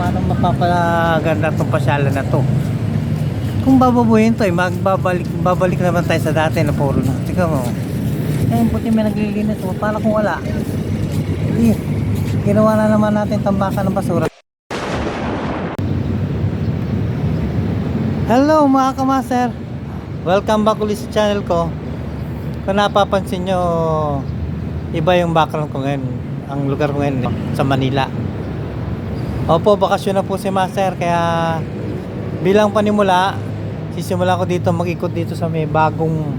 paano mapapaganda itong pasyalan na to. Kung bababuhin to, eh, magbabalik babalik naman tayo sa dati na puro na. Tika mo. Eh, buti may naglilinis. O, para kung wala. Eh, ginawa na naman natin tambakan ng basura. Hello mga kamaster. Welcome back ulit sa channel ko. Kung napapansin nyo, iba yung background ko ngayon. Ang lugar ko ngayon sa Manila. Opo, bakasyon na po si Master. Kaya bilang panimula, sisimula ko dito mag-ikot dito sa may bagong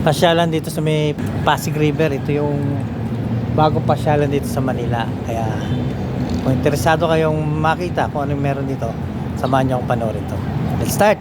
pasyalan dito sa may Pasig River. Ito yung bagong pasyalan dito sa Manila. Kaya kung interesado kayong makita kung ano yung meron dito, samahan niyo akong panoorin to. Let's start!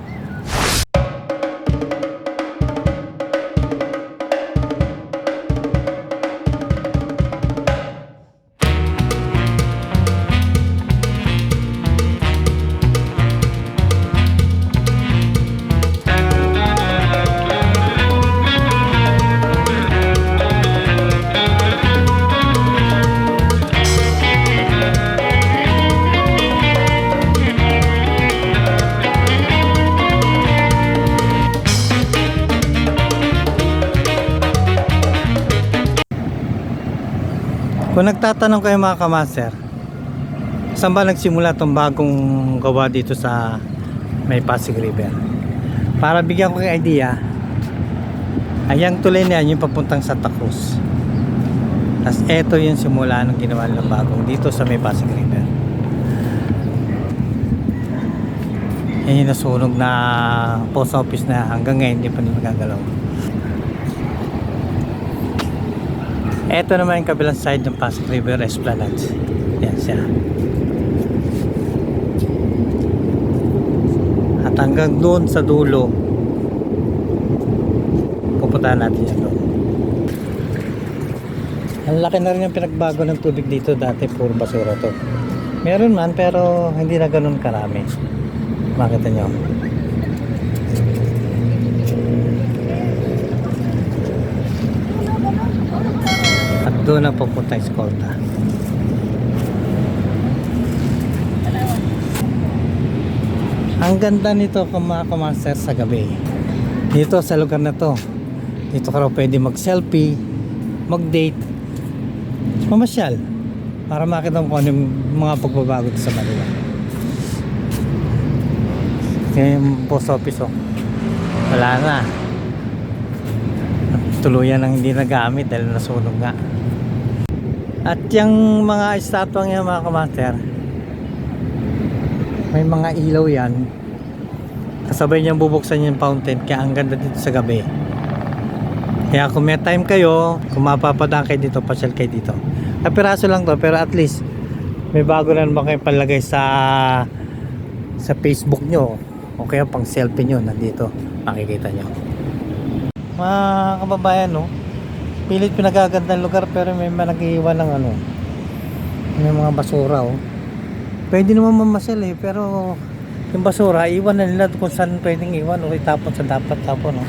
Kung nagtatanong kayo mga kamaster, saan ba nagsimula itong bagong gawa dito sa may Pasig River? Para bigyan ko kayo idea, ayang tulay na yan yung papuntang Santa Cruz. Tapos eto yung simula ng ginawa ng bagong dito sa may Pasig River. Yan yung nasunog na post office na hanggang ngayon hindi pa nila nagagalaw. Ito naman yung kabilang side ng Pasig River Esplanade. Yan siya. At hanggang doon sa dulo, pupuntahan natin yan doon. Ang laki na rin yung pinagbago ng tubig dito. Dati puro basura to. Meron man pero hindi na ganun karami. Makita nyo. Doon ang pupunta yung eskolta. Ang ganda nito mga kamaster sa gabi. Dito sa lugar na to. Dito ka raw pwede mag-selfie, mag-date, mamasyal. Para makita mo kung ano yung mga pagbabago sa Manila. Yung post office oh. Wala na. Tuluyan ang hindi nagamit dahil nasunog nga. At yung mga estatwang yan mga kamaster, may mga ilaw yan. Kasabay niyang bubuksan yung fountain kaya ang ganda dito sa gabi. Kaya kung may time kayo, kung mapapadaan kayo dito, pasyal kayo dito. Kapiraso lang to, pero at least may bago na naman kayo palagay sa sa Facebook nyo o kaya pang selfie nyo nandito makikita nyo mga kababayan no pilit pinagaganda ng lugar pero may mga nag-iwan ng ano may mga basura oh. Pwede naman mamasyal eh pero yung basura iwan na nila kung saan pwedeng iwan o itapon sa dapat tapon no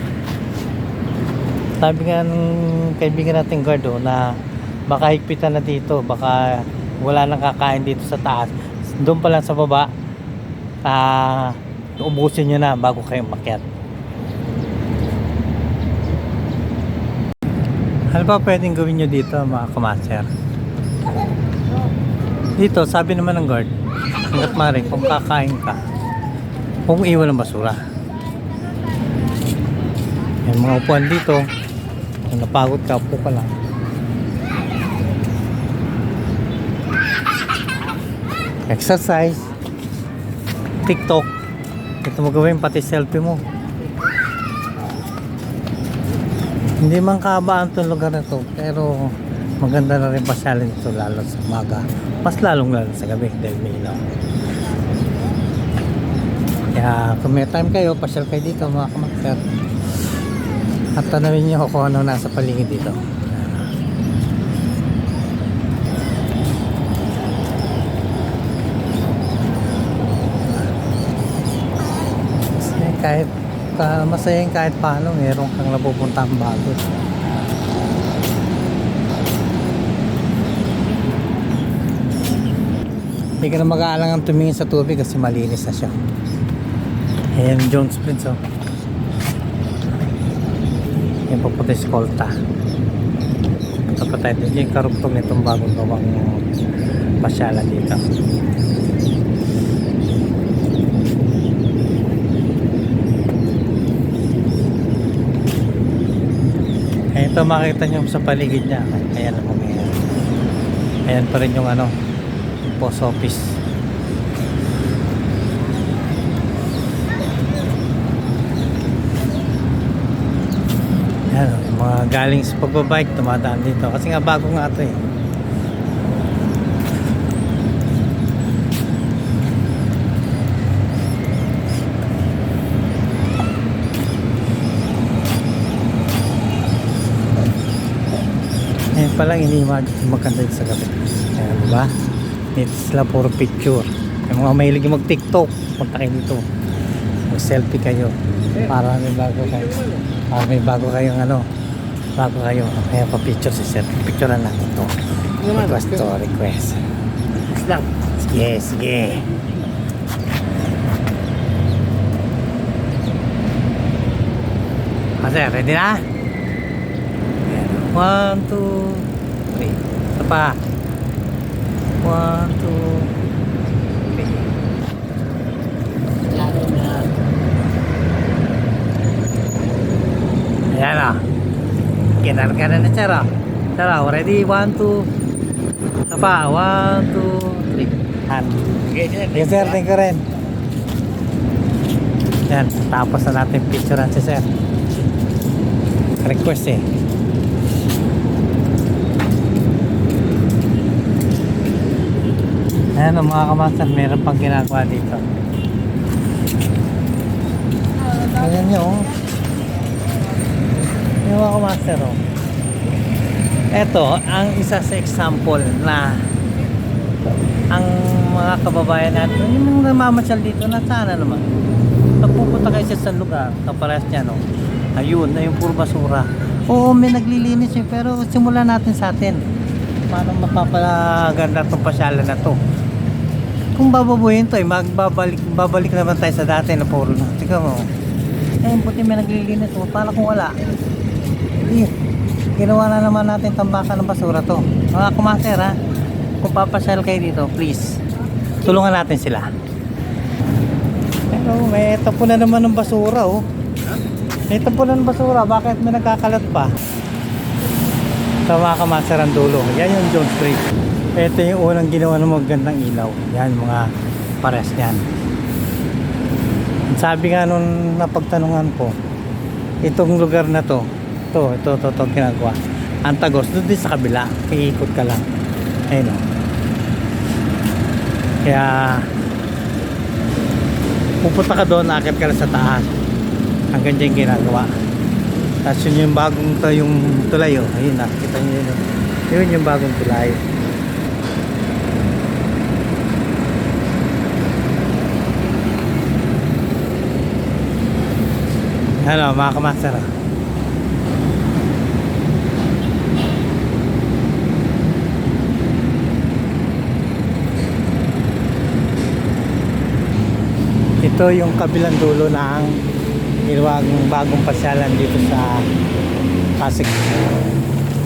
sabi nga ng kaibigan natin guard oh, na baka higpitan na dito baka wala nang kakain dito sa taas. Doon pa lang sa baba ah ubusin nyo na bago kayo makyat ano ba pwedeng gawin nyo dito mga kamaser dito sabi naman ng guard hanggat maring kung kakain ka kung iwan ng basura. May mga upuan dito kung napagod ka upo ka lang. Exercise. Tiktok. Ito mo gawin pati selfie mo hindi man kaabaan itong lugar na to pero maganda na rin pasyalin ito lalo sa umaga. Mas lalong lalo sa gabi dahil may ilaw. Kaya kung may time kayo pasyal kayo dito mga kamakter. At tanawin nyo kung ano nasa paligid dito. Kahit uh, masayang kahit paano meron kang napupuntang bago Hindi ka na mag-aalangan tumingin sa tubig kasi malinis na siya. Ayan, Jones Prince, oh. Yan papunta. Punta pa tayo. Yan yung karugtong nitong bagong gawang pasyalan dito. Ito makita nyo sa paligid niya. Ayan ang mga Ayan pa rin yung ano, post office. Ayan, mga galing sa pagbabike, tumadaan dito. Kasi nga bago nga ito eh. Pa lang ini-imagine kung maganda sa gabi. Ayan, di ba? Dito sila puro picture. Yung mga mahilig yung mag-tiktok, punta kayo dito. Mag-selfie kayo. Para may bago kayo. Para may bago kayong ano. Bago kayo. Kaya pa picture si sir. Picturean natin to. Request to request. Lang. Sige, sige. Ah, sir, ready na? One, two, three. Ito pa. One, two, three. Lalo na. Ayan o. Kinar ka na na, sir o. Sir o, ready? One, two. Ito pa. One, two, three. Hand. Sige, sir. Yes, sir. Thank you rin. Yan. Tapos na natin picturean si sir. Request eh. Ayan o mga kamaster, meron pang ginagawa dito. Ayan nyo oh. Yung mga kamaster oh. Ito, ang isa sa example na ang mga kababayan natin, yung mga namamasyal dito, nasana naman. Pag pupunta kayo sa isang lugar, kapares niya, no? Ayun, na yung puro basura. Oo, may naglilinis yun, pero simulan natin sa atin. Paano mapapaganda itong pasyalan na to? Kung bababuhin to, eh, magbabalik babalik naman tayo sa dati na puro na. Tika mo. Eh, buti may naglilinis. O, paano kung wala? Eh, ginawa na naman natin tambakan ng basura to. Mga kumater ha, kung papasyal kayo dito, please, tulungan natin sila. Pero may tapo na naman ng basura oh. May tapo na ng basura, bakit may nagkakalat pa? Sa mga kamaster ang dulo, yan yung John Street. Ito yung unang ginawa ng magandang ilaw. Yan mga pares yan. Sabi nga nung napagtanungan ko, itong lugar na to, to, ito, ito, ito, ginagawa. Antagos, doon din sa kabila, iikot ka lang. Ayun o. Kaya, pupunta ka doon, akit ka lang sa taas. Hanggang dyan ginagawa. Tapos yun yung bagong to, yung tulay oh. Ayun na, kita nyo yun. oh. Yun yung bagong tulay. Ano, mga kamaster. ah. Ito yung kabilang dulo ng ginawa ng bagong pasyalan dito sa Pasig.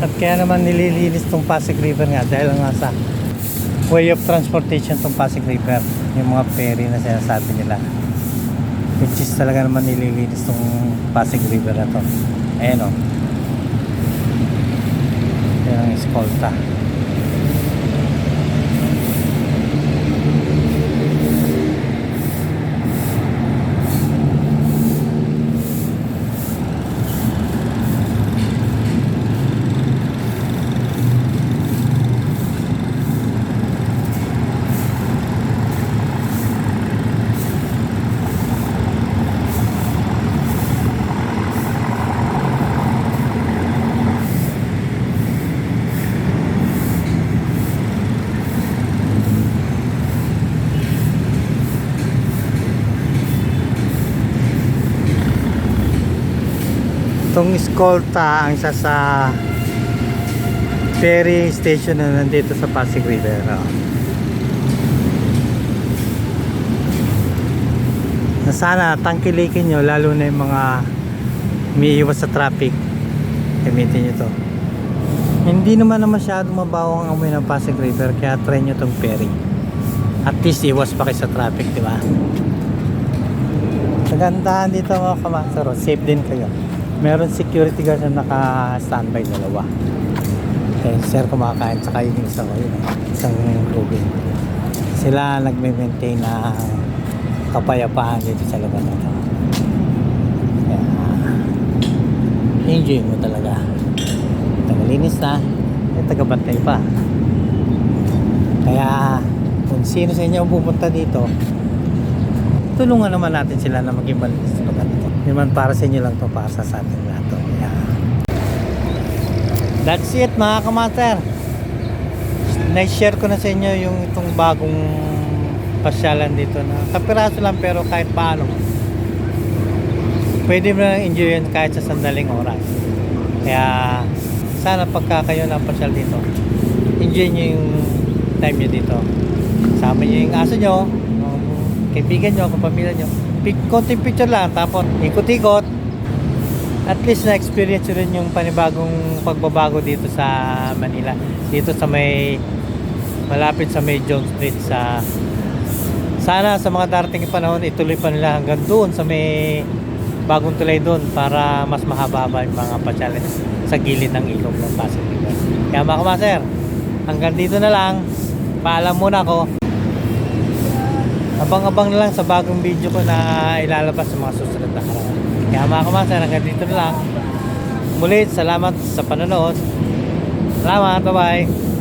At kaya naman nililinis tong Pasig River nga dahil nga sa way of transportation tong Pasig River. Yung mga ferry na sinasabi nila. Which is talaga naman nililinis tong Pasig River na to. Ayan o. Yan ang eskolta. itong eskolta ang isa sa ferry station na nandito sa Pasig River oh. na sana tangkilikin nyo lalo na yung mga umiiwas sa traffic. Gamitin nyo to. Hindi naman na masyado mabaho ang amoy ng Pasig River kaya try nyo tong ferry. At least iwas pa kayo sa traffic di ba? Kagandahan dito mga kamansaro safe din kayo. Meron security guard na naka-standby dalawa. Eh, sir kumakain, tsaka yung isa ko yun, isang tubig. Sila nagme-maintain na kapayapaan dito sa lugar na to. Enjoy mo talaga. Tagalinis na, eh, tagabantay pa. Kaya, kung sino sa inyo ang pupunta dito, tulungan naman natin sila na maging malinis sa lugar nito. Hindi man para sa inyo lang to para sa ating lahat. Kaya, that's it mga kamater. Na-share ko na sa inyo yung itong bagong pasyalan dito na kapiraso lang pero kahit paano pwede mo na enjoy yun kahit sa sandaling oras. Kaya sana pagka kayo na pasyal dito, enjoy nyo yung time nyo dito. Sama nyo yung aso nyo, kaibigan nyo, kapamilya nyo. Konting picture lang, tapos ikot-ikot. At least na-experience rin yung panibagong pagbabago dito sa Manila. Dito sa may, malapit sa may John Street sa sana sa mga darating panahon ituloy pa nila hanggang doon sa may bagong tulay doon para mas mahaba-haba yung mga pasyalan sa gilid ng ilog ng Pasig River. Kaya mga kamaser, hanggang dito na lang. Paalam muna ako. Abang-abang na lang sa bagong video ko na ilalabas sa mga susunod na araw. Kaya mga kamaser, hanggang dito na lang. Muli, salamat sa panonood. Salamat, bye-bye.